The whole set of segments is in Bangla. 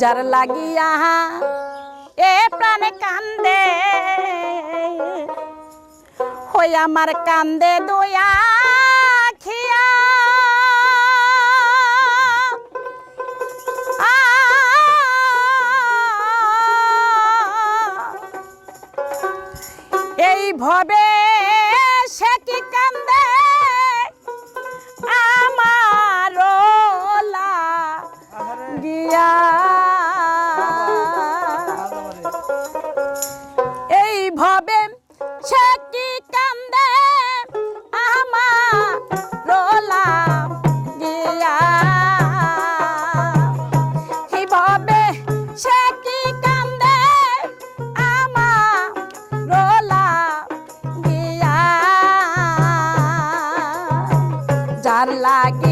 যার লাগিয়া এ প্রাণে কান্দে হই আমার কান্দে দয়া খিয়া। এই ভবে I like it.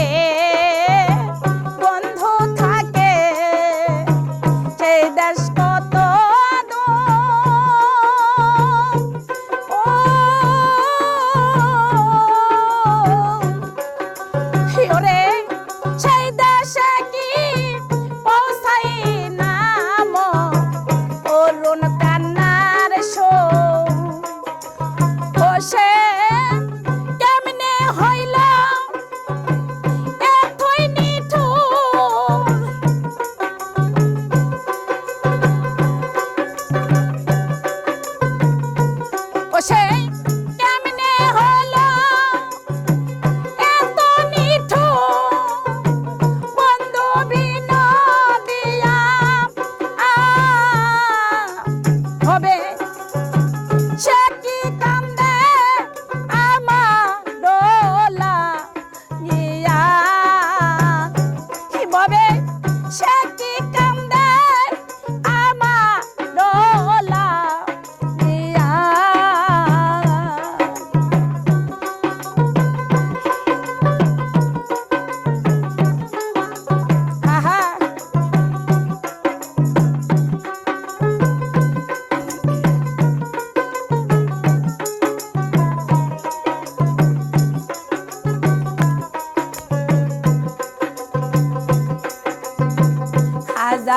Say.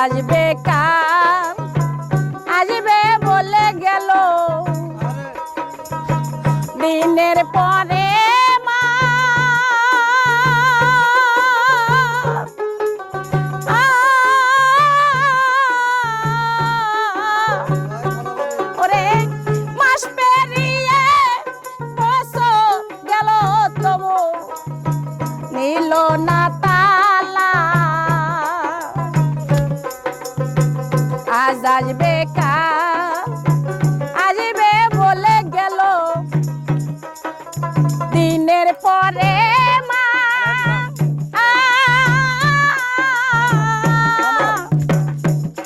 আসবে কাম আজবে বলে গেল। দিনের পরে আসবে কা আসবে বলে গেল। দিনের পরে